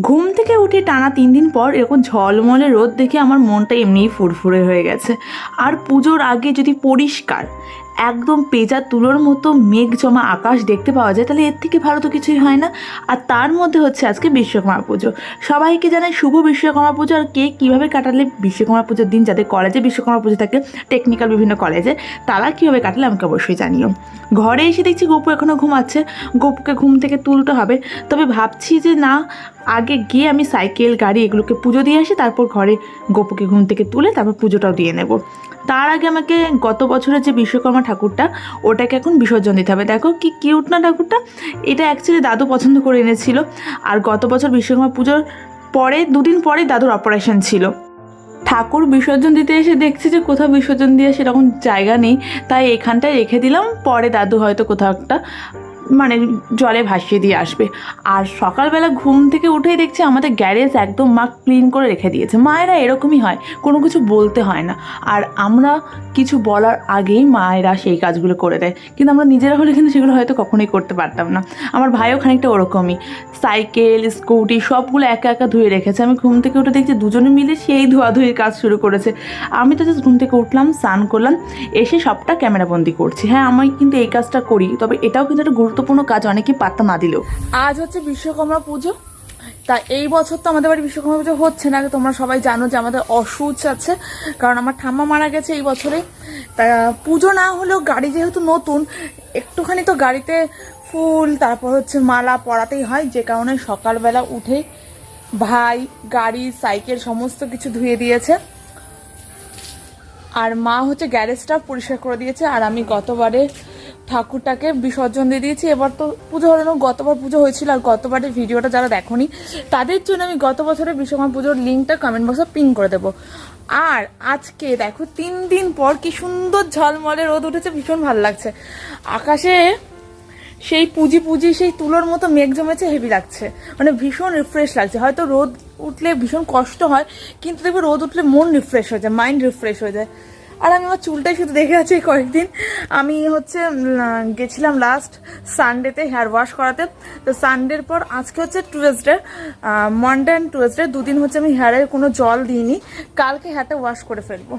ঘুম থেকে উঠে টানা তিন দিন পর এরকম ঝলমলে রোদ দেখে আমার মনটা এমনিই ফুরফুরে হয়ে গেছে। আর পুজোর আগে যদি পরিষ্কার একদম পেঁজা তুলোর মতো মেঘ জমা আকাশ দেখতে পাওয়া যায়। তাহলে এর থেকে ভালো তো কিছুই হয় না। আর তার মধ্যে হচ্ছে আজকে বিশ্বকর্মা পুজো। সবাইকে জানাই শুভ বিশ্বকর্মা পুজো। আর কে কীভাবে কাটালে বিশ্বকর্মা পুজোর দিন? যাদের কলেজে বিশ্বকর্মা পুজো থাকে টেকনিক্যাল বিভিন্ন কলেজে, তারা কীভাবে কাটালে আমাকে অবশ্যই জানিও। ঘরে এসে দেখছি গপু এখনও ঘুমাচ্ছে। গপুকে ঘুম থেকে তুলতে হবে। তবে ভাবছি যে না, আগে গিয়ে আমি সাইকেল, গাড়ি এগুলোকে পুজো দিয়ে আসি। তারপর ঘরে গপুকে ঘুম থেকে তুলে তারপর পুজোটাও দিয়ে নেব। তার আগে আমাকে গত বছরের যে বিশ্বকর্মা ঠাকুরটা, ওটাকে এখন বিসর্জন দিতে হবে। দেখো কি কিউট না ঠাকুরটা? এটা অ্যাকচুয়ালি দাদু পছন্দ করে এনেছিল। আর গত বছর বিশ্বকর্মা পুজোর পরে, দুদিন পরে দাদুর অপারেশন ছিল। ঠাকুর বিসর্জন দিতে এসে দেখছি যে কোথাও বিসর্জন দিয়ে সেরকম জায়গা নেই। তাই এখানটায় রেখে দিলাম। পরে দাদু হয়তো কোথাও একটা মানে জলে ভাসিয়ে দিয়ে আসবে। আর সকালবেলা ঘুম থেকে উঠেই দেখছি আমাদের গ্যারেজ একদম মা ক্লিন করে রেখে দিয়েছে। মায়েরা এরকমই হয়, কোনো কিছু বলতে হয় না। আর আমরা কিছু বলার আগেই মায়েরা সেই কাজগুলো করে দেয়। কিন্তু আমরা নিজেরা হলে কিন্তু সেগুলো হয়তো কখনোই করতে পারতাম না। আমার ভাইও খানিকটা ওরকমই। সাইকেল, স্কুটি সবগুলো একা একা ধুয়ে রেখেছে। আমি ঘুম থেকে উঠে দেখছি দুজনে মিলে সেই ধোয়াধুয়ির কাজ শুরু করেছে। আমি তো জাস্ট ঘুম থেকে উঠলাম, স্নান করলাম, এসে সবটা ক্যামেরাবন্দি করছি। হ্যাঁ আমি কিন্তু এই কাজটা করি, তবে এটাও কিন্তু একটা গুরুত্বপূর্ণ কাজ অনেকেই পাত্তা না দিলেও। আজ হচ্ছে বিশ্বকর্মা পুজো। তা এই বছর তো আমাদের বাড়ি বিশ্বকর্মা পুজো হচ্ছে না, তোমরা সবাই জানো যে আমাদের অসুচ আছে, কারণ আমার ঠাম্মা মারা গেছে এই বছরে। তা পুজো না হলেও গাড়ি যেহেতু নতুন, একটুখানি তো গাড়িতে ফুল, তারপর হচ্ছে মালা পরাতেই হয়, যে কারণে সকালবেলা উঠে ভাই, গাড়ি, সাইকেল সমস্ত কিছু ধুয়ে দিয়েছে। আর মা হচ্ছে গ্যারেজটা পরিষ্কার করে দিয়েছে, আর আমি গতবারে ঠাকুরটাকে বিসর্জন দিয়ে দিয়েছি। এবার তো পুজো হলো না, গতবার পুজো হয়েছিল আর গতবারের ভিডিওটা যারা দেখোনি, তাদের জন্য আমি গত বছরের বিশ্বকর্মা পুজোর লিঙ্কটা কমেন্ট বক্সে পিন করে দেবো। আর আজকে দেখো, তিন দিন পর কি সুন্দর ঝলমলে রোদ উঠেছে, ভীষণ ভালো লাগছে। আকাশে সেই পুঁজি পুঁজি, সেই তুলোর মতো মেঘ জমেছে হেভি লাগছে। মানে ভীষণ রিফ্রেশ লাগছে। হয়তো রোদ উঠলে ভীষণ কষ্ট হয়, কিন্তু দেখবে রোদ উঠলে মন রিফ্রেশ হয়ে যায় মাইন্ড রিফ্রেশ হয়ে যায়। আর আমি আমার চুলটাই শুধু দেখে আছি কয়েকদিন। আমি হচ্ছে গেছিলাম লাস্ট সানডেতে হেয়ার ওয়াশ করাতে। তো সানডের পর আজকে হচ্ছে টুয়েসডে মানডে অ্যান্ড টুয়েসডে দুদিন হচ্ছে আমি হেয়ারে কোনো জল দিইনি। কালকে হেয়ারটা ওয়াশ করে ফেলব।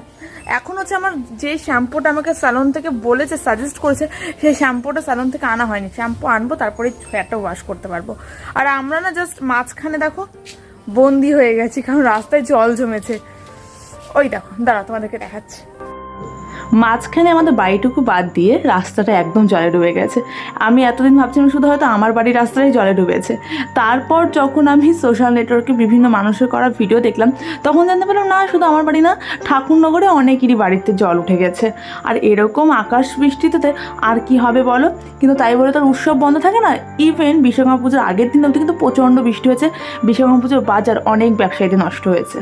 এখন হচ্ছে আমার যে শ্যাম্পুটা আমাকে স্যালন থেকে বলেছে সাজেস্ট করেছে, সেই শ্যাম্পুটা স্যালন থেকে আনা হয়নি। শ্যাম্পু আনব তারপরে হেয়ারটা ওয়াশ করতে পারব। আর আমরা না জাস্ট মাঝখানে দেখো, বন্দি হয়ে গেছি, কারণ রাস্তায় জল জমেছে। ওই দেখো দাঁড়া তোমাদেরকে দেখাচ্ছি। মাঝখানে আমাদের বাড়িটুকু বাদ দিয়ে রাস্তাটা একদম জলে ডুবে গেছে। আমি এতদিন ভাবছিলাম শুধু হয়তো আমার বাড়ির রাস্তাটাই জলে ডুবেছে। তারপর যখন আমি সোশ্যাল নেটওয়ার্কে বিভিন্ন মানুষের করা ভিডিও দেখলাম, তখন জানতে পারলাম, না, শুধু আমার বাড়ি না, ঠাকুরনগরে অনেকেরই বাড়িতে জল উঠে গেছে। আর এরকম আকাশ বৃষ্টিতে আর কি হবে বলো? কিন্তু তাই বলে তার উৎসব বন্ধ থাকে না। ইভেন বিশ্বকর্মা পুজোর আগের দিন অবধি কিন্তু প্রচণ্ড বৃষ্টি হয়েছে। বিশ্বকর্মা পুজোর বাজার অনেক ব্যবসায়ীদের নষ্ট হয়েছে।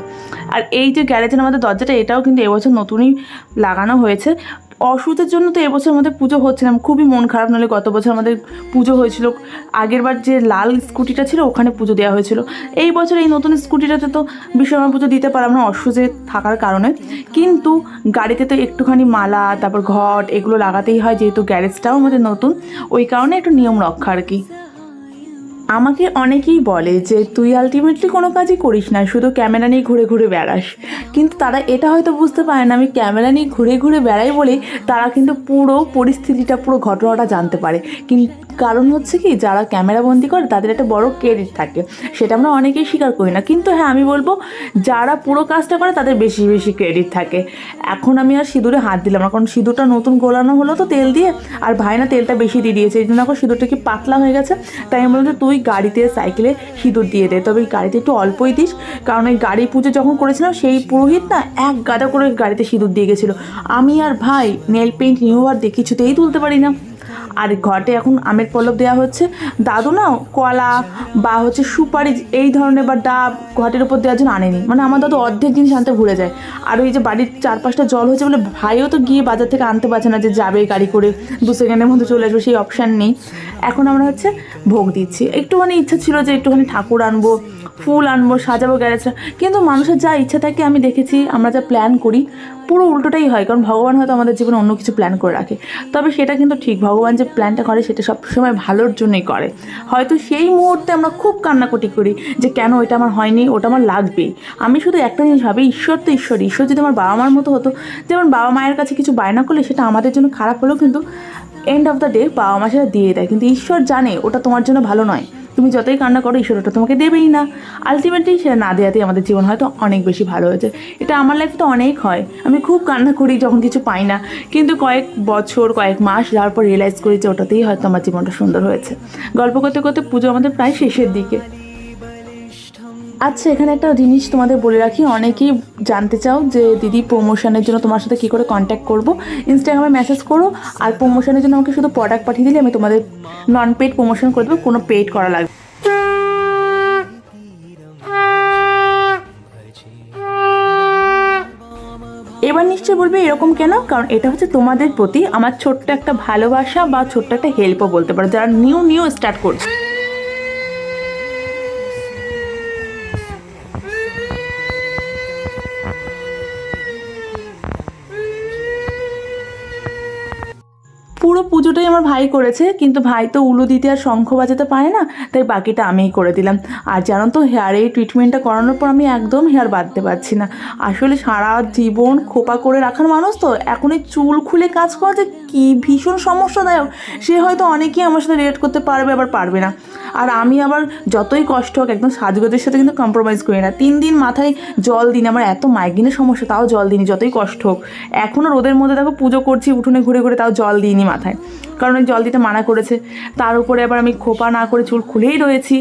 আর এই যে গ্যারেজের আমাদের দরজাটা, এটাও কিন্তু এবছর নতুনই লাগানো হয়েছে। অসুখের জন্য তো এবছর আমাদের পুজো হচ্ছে না। খুবই মন খারাপ, নাহলে গত বছর আমাদের পুজো হয়েছিল। আগেরবার যে লাল স্কুটিটা ছিল, ওখানে পুজো দেওয়া হয়েছিল। এই বছর এই নতুন স্কুটিটাতে তো বিশ্বকর্মা পুজো দিতে পারলাম না অসুখে থাকার কারণে। কিন্তু গাড়িতে তো একটুখানি মালা, তারপর ঘট, এগুলো লাগাতেই হয়, যেহেতু গ্যারেজটাও আমাদের নতুন। ওই কারণে একটু নিয়ম রক্ষা আর কি। আমাকে অনেকেই বলে যে, তুই আলটিমেটলি কোনো কাজই করিস না, শুধু ক্যামেরা নিয়ে ঘুরে ঘুরে বেড়াস। কিন্তু তারা এটা হয়তো বুঝতে পারে না। আমি ক্যামেরা নিয়ে ঘুরে ঘুরে বেড়াই বলে তারা কিন্তু পুরো পরিস্থিতিটা, পুরো ঘটনাটা জানতে পারে। কিন্তু কারণ হচ্ছে কি, যারা ক্যামেরা বন্দি করে, তাদের একটা বড় ক্রেডিট থাকে। সেটা আমরা অনেকেই স্বীকার করি না। কিন্তু হ্যাঁ আমি বলব, যারা পুরো কাজটা করে, তাদের বেশি বেশি ক্রেডিট থাকে। এখন আমি আর সিঁদুরে হাত দিলাম না, কারণ সিঁদুরটা নতুন গোলানো হলো তো তেল দিয়ে, আর ভাই না তেলটা বেশি দিয়ে দিয়েছে, এই জন্য এখন সিঁদুরটা কি পাতলা হয়ে গেছে? তাই আমি বললাম যে, তুই গাড়িতে সাইকেলে সিঁদুর দিয়ে দে। তবে গাড়িতে একটু অল্পই দিস, কারণ এই গাড়ি পুজো যখন করেছিলাম, সেই পুরোহিত না এক গাদা করে গাড়িতে সিঁদুর দিয়ে গেছিল। আমি আর ভাই নেল পেন্ট নিউবার দিয়ে কিছুতেই তুলতে পারি না। আর ঘটে এখন আমের পল্লব দেওয়া হচ্ছে। দাদু না কলা বা হচ্ছে সুপারি এই ধরনের বা ডাব ঘটের উপর দেওয়ার জন্য আনেনি। মানে আমার দাদু অর্ধেক জিনিস আনতে ভুলে যায়। আর ওই যে বাড়ির চারপাশটা জল হয়েছে বলে ভাইও তো গিয়ে বাজার থেকে আনতে পারছে না যে যাবে গাড়ি করে দু সেকেন্ডের মধ্যে চলে আসবে, সেই অপশান নেই। এখন আমরা হচ্ছে ভোগ দিচ্ছি। একটুখানি ইচ্ছা ছিল যে একটুখানি ঠাকুর আনব, ফুল আনব, সাজাবো, গ্যারেজটা। কিন্তু মানুষের যা ইচ্ছা থাকে আমি দেখেছি, আমরা যা প্ল্যান করি পুরো উল্টোটাই হয়, কারণ ভগবান হয়তো আমাদের জীবনে অন্য কিছু প্ল্যান করে রাখে। তবে সেটা কিন্তু ঠিক, ভগবান যে প্ল্যানটা করে সেটা সবসময় ভালোর জন্যই করে। হয়তো সেই মুহূর্তে আমরা খুব কান্নাকুটি করি যে কেন ওইটা আমার হয়নি, ওটা আমার লাগবেই। আমি শুধু একটা জিনিস ভাবি, ঈশ্বর তো ঈশ্বর ঈশ্বর যদি আমার বাবা মার মতো হতো, যেমন বাবা মায়ের কাছে কিছু বায়না করলে সেটা আমাদের জন্য খারাপ হলেও কিন্তু এন্ড অফ দ্য ডে বাবা মা সেটা দিয়ে দেয়। কিন্তু ঈশ্বর জানে ওটা তোমার জন্য ভালো নয়। তুমি যতই কান্না করো ঈশ্বর ওটা তোমাকে দেবেই না। আলটিমেটলি সেটা না দেওয়াতেই আমাদের জীবন হয়তো অনেক বেশি ভালো হয়েছে। এটা আমার লাইফে তো অনেক হয়। আমি খুব কান্না করি, যখন কিছু পাই না। কিন্তু কয়েক বছর, কয়েক মাস যাওয়ার পর রিয়েলাইজ করি যে ওটাতেই হয়তো আমার জীবনটা সুন্দর হয়েছে। গল্প করতে করতে পুজো আমাদের প্রায় শেষের দিকে। আচ্ছা এখানে একটা জিনিস তোমাদের বলে রাখি, অনেকেই জানতে চাও যে দিদি প্রমোশনের জন্য তোমার সাথে কী করে কন্ট্যাক্ট করব। ইনস্টাগ্রামে মেসেজ করো, আর প্রমোশনের জন্য আমাকে শুধু প্রোডাক্ট পাঠিয়ে দিলে আমি তোমাদের নন পেড প্রমোশন করে দেবো, কোনো পেড করা লাগবে এবার নিশ্চয় বলবে এরকম কেন? কারণ এটা হচ্ছে তোমাদের প্রতি আমার ছোট্ট একটা ভালোবাসা বা ছোট্ট একটা হেল্পও বলতে পারো, যারা নিউ নিউ স্টার্ট করছে। পুজোটাই আমার ভাই করেছে, কিন্তু ভাই তো উলু দিতে আর শঙ্খ বাজাতে পারে না, তাই বাকিটা আমিই করে দিলাম। আর জানো তো, হেয়ার এই ট্রিটমেন্টটা করানোর পর আমি একদম হেয়ার বাঁধতে পারছি না। আসলে সারা জীবন খোপা করে রাখার মানুষ তো, এখন এই চুল খুলে কাজ করা যে কী ভীষণ সমস্যাদায়ক, সে হয়তো অনেকেই আমার সাথে রিলেট করতে পারবে, আবার পারবে না। আর আমি আবার যতই কষ্ট হোক, একদম সাজগোজের সাথে কিন্তু কম্প্রোমাইজ করি না। তিন দিন মাথায় জল দিন আমার এত মাইগ্রেনের সমস্যা, তাও জল দিইনি, যতই কষ্ট হোক। এখনও রোদের মধ্যে দেখো পুজো করছি, উঠোনে ঘুরে ঘুরে তাও জল দিইনি মাথায়। কারণ জল দিতে মানা করেছে। তার উপরে আবার আমি খোপা না করে চুল খুলেই রয়েছি।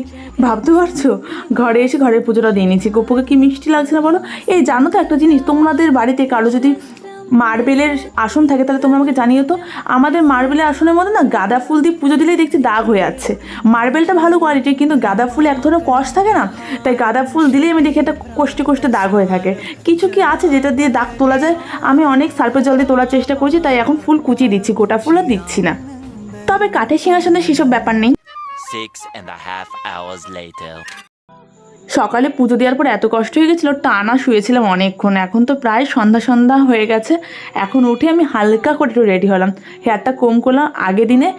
ভাবতে পারছ? ঘরে এসে ঘরের পুজোটা দিয়ে নিচ্ছি গোপুকে কি মিষ্টি লাগছে না বলো? এই জানো তো একটা জিনিস, তোমাদের বাড়িতে কারও যদি মার্বেলের আসন থাকে, তাহলে তোমরা আমাকে জানিও তো। আমাদের মার্বেলের আসনের মধ্যে না গাঁদা ফুল দিয়ে পুজো দিলেই দেখছি দাগ হয়ে যাচ্ছে। মার্বেলটা ভালো কোয়ালিটির কিন্তু গাঁদা ফুল এক ধরনের কষ থাকে না, তাই গাঁদা ফুল দিলেই আমি দেখি একটা কষ্টে কষ্টে দাগ হয়ে থাকে। কিছু কি আছে যেটা দিয়ে দাগ তোলা যায়? আমি অনেক সার্ফের জল দিয়ে তোলার চেষ্টা করছি, তাই এখন ফুল কুচিয়ে দিচ্ছি, গোটা ফুল আর দিচ্ছি না। তবে কাঠের সিংহাসনে সেসব ব্যাপার নেই. সকালে পুজো দেওয়ার পর এত কষ্ট হয়ে গেছিল, টানা শুয়েছিলাম অনেকক্ষণ। এখন তো প্রায় সন্ধ্যা সন্ধ্যা হয়ে গেছে। এখন উঠে আমি হালকা করে একটু রেডি হলাম। হেয়ারটা কম করলাম। আগে দিনে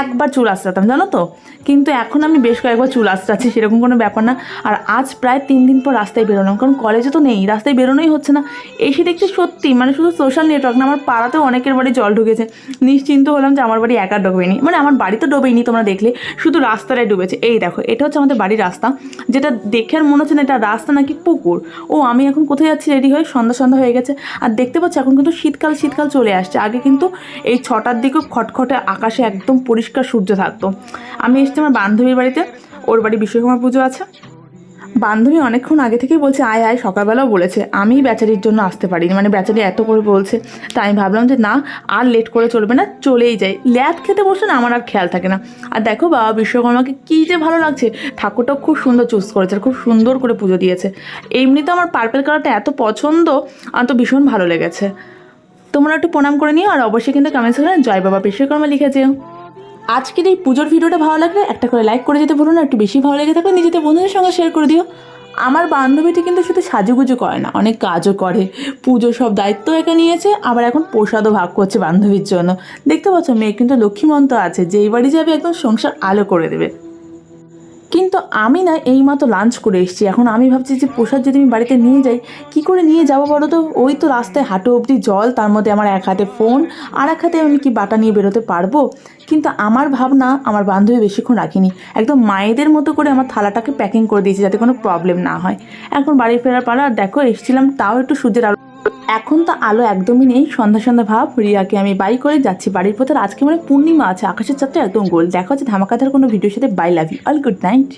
একবার চুল আসতাম জানো তো? কিন্তু এখন আমি বেশ কয়েকবার চুল আসতে সেরকম কোনো ব্যাপার না। আর আজ প্রায় তিন দিন পর রাস্তায় বেরোলাম, কারণ কলেজে তো নেই, রাস্তায় বেরোনোই হচ্ছে না। এসে দেখছি সত্যি মানে শুধু সোশ্যাল নেটওয়ার্ক না, আমার পাড়াতেও অনেকের বাড়ি জল ঢুকেছে। নিশ্চিন্ত হলাম যে আমার বাড়ি একা ডোবেনি। মানে আমার বাড়ি তো ডোবেইনি তোমরা দেখলে, শুধু রাস্তাটাই ডুবেছে। এই দেখো, এটা হচ্ছে আমাদের বাড়ির রাস্তা, যেটা দেখে আর মনে হচ্ছে না এটা রাস্তা নাকি পুকুর। ও, আমি এখন কোথায় যাচ্ছি রেডি হয়ে? সন্ধ্যা সন্ধ্যা হয়ে গেছে। আর দেখতে পাচ্ছি, এখন কিন্তু শীতকাল শীতকাল চলে আসছে। আগে কিন্তু এই ছটার দিকেও খটখটে আকাশে একদম পরিষ্কার সূর্য থাকতো। আমি এসেছি আমার বান্ধবীর বাড়িতে। ওর বাড়ি বিশ্বকর্মা পুজো আছে। বান্ধবী অনেকক্ষণ আগে থেকেই বলছে, আয় আয়, সকালবেলাও বলেছে। আমি বেচারির জন্য আসতে পারিনি। মানে বেচারি এত করে বলছে। তাই আমি ভাবলাম যে, না, আর লেট করে চলবে না, চলেই যাই। ল্যাদ খেতে বসে না, আমার আর খেয়াল থাকে না। আর দেখো বাবা, বিশ্বকর্মাকে কী যে ভালো লাগছে। ঠাকুরটাও খুব সুন্দর চুজ করেছে, আর খুব সুন্দর করে পুজো দিয়েছে। এমনিতে আমার পার্পেল কালারটা এত পছন্দ, আর তো ভীষণ ভালো লেগেছে। তোমরা একটু প্রণাম করে নিও, আর অবশ্যই কিন্তু কমেন্ট সেকশনে জয় বাবা বিশ্বকর্মা লিখে যেও আজকের এই পুজোর ভিডিওটা ভালো লাগলে একটা করে লাইক করে যেতে বলুন না। একটু বেশি ভালো লেগে থাকলে নিজেদের বন্ধুদের সঙ্গে শেয়ার করে দিও। আমার বান্ধবীটি কিন্তু শুধু সাজুগুজু করে না, অনেক কাজও করে। পুজো সব দায়িত্ব একা নিয়েছে, আবার এখন প্রসাদও ভাগ করছে বান্ধবীর জন্য। দেখতে পাচ্ছ, মেয়ে কিন্তু লক্ষ্মীমন্ত আছে, যেই বাড়ি যাবে একদম সংসার আলো করে দেবে। কিন্তু আমি না এইমাত্র লাঞ্চ করে এসেছি। এখন আমি ভাবছি যে প্রসাদ যদি আমি বাড়িতে নিয়ে যাই, কি করে নিয়ে যাব বলো তো? ওই তো রাস্তায় হাঁটু অবধি জল, তার মধ্যে আমার এক হাতে ফোন আর এক হাতে আমি কি বাটা নিয়ে বেরোতে পারব? কিন্তু আমার ভাবনা আমার বান্ধবী বেশিক্ষণ রাখিনি। একদম মায়েদের মতো করে আমার থালাটাকে প্যাকিং করে দিয়েছি যাতে কোনো প্রবলেম না হয়। এখন বাড়ি ফেরার পালা দেখো, এসেছিলাম, তাও একটু সূর্যের আলো এখন তো আলো একদমই নেই। সন্ধ্যা সন্ধ্যা ভাব। রিয়াকে আমি বাই করে যাচ্ছি। বাড়ির পথে আজকে মানে পূর্ণিমা আছে। আকাশের চারটা একদম গোল। দেখা হচ্ছে ধামাকাধার কোনো ভিডিওর সাথে। Bye love you all good night